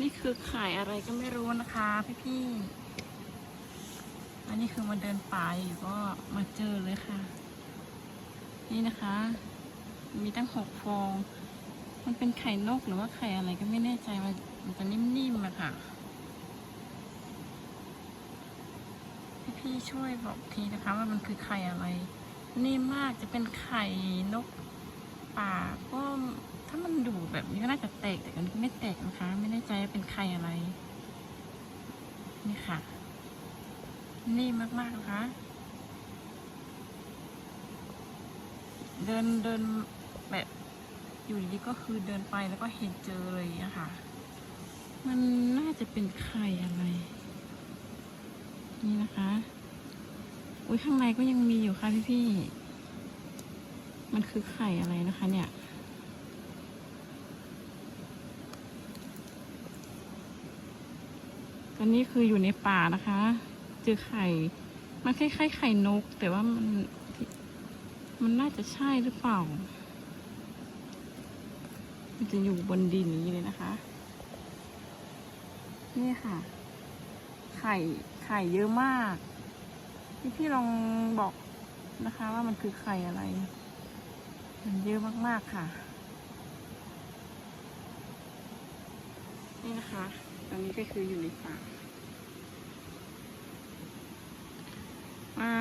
นี่คือขายอะไรก็ไม่รู้นะคะพี่พี่อันนี้คือมาเดินป่าอยู่ก็มาเจอเลยค่ะ นี่นะคะ มีตั้งหกฟอง มันเป็นไข่นกหรือว่าไข่อะไรก็ไม่แน่ใจมันมันจะนิ่มๆอะค่ะ พี่พี่ช่วยบอกทีนะคะว่ามันคือไข่อะไร นิ่มมากจะเป็นไข่นกป่าก็ ถ้ามันดูแบบนี้ก็น่าจะแตกแต่กันไม่แตกนะคะ ไม่แน่ใจว่าเป็นไข่อะไร นี่ค่ะนิ่มมากๆนะคะ เดินเดินแบบอยู่ดีก็คือเดินไปแล้วก็เห็นเจอเลยอะค่ะ มันน่าจะเป็นไข่อะไร นี่นะคะ อุ้ยข้างในก็ยังมีอยู่ค่ะพี่ๆมันคือไข่อะไรนะคะเนี่ย อนนี้คืออยู่ในป่านะคะ เจอไข่ มันคล้ายๆไข่นก แต่ว่ามัน มันน่าจะใช่หรือเปล่า มันจะอยู่บนดินนี้เลยนะคะ นี่ค่ะ ไข่ไข่เยอะมาก พี่พี่ลองบอกนะคะ ว่ามันคือไข่อะไร มันเยอะมากๆค่ะ นี่นะคะ ตอนนี้ก็คืออยู่ในป่าว่า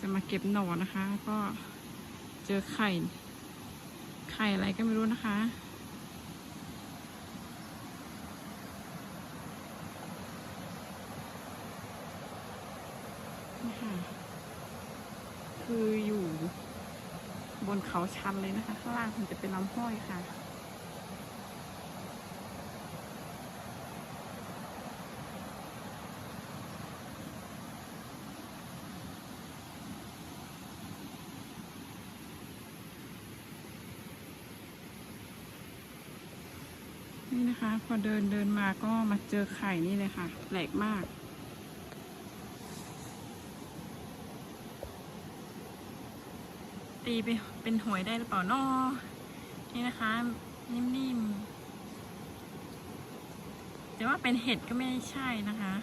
จะมาเก็บหนอนะคะ ก็เจอไข่ ไข่อะไรก็ไม่รู้นะคะนี่ค่ะคืออยู่บนเขาชันเลยนะคะ ข้างล่างมันจะเป็นลำห้อยค่ะ นี่นะคะ พอเดินเดินมาก็มาเจอไข่นี่เลยค่ะ แปลกมากตีไปเป็นหวยได้หรือเปล่านาะนี่นะคะ นิ่มๆแต่ว่าเป็นเห็ดก็ไม่ใช่นะคะ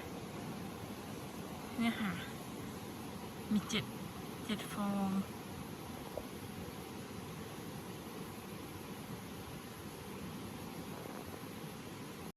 เนี่ยค่ะ มีเจ็ดเจ็ดฟอง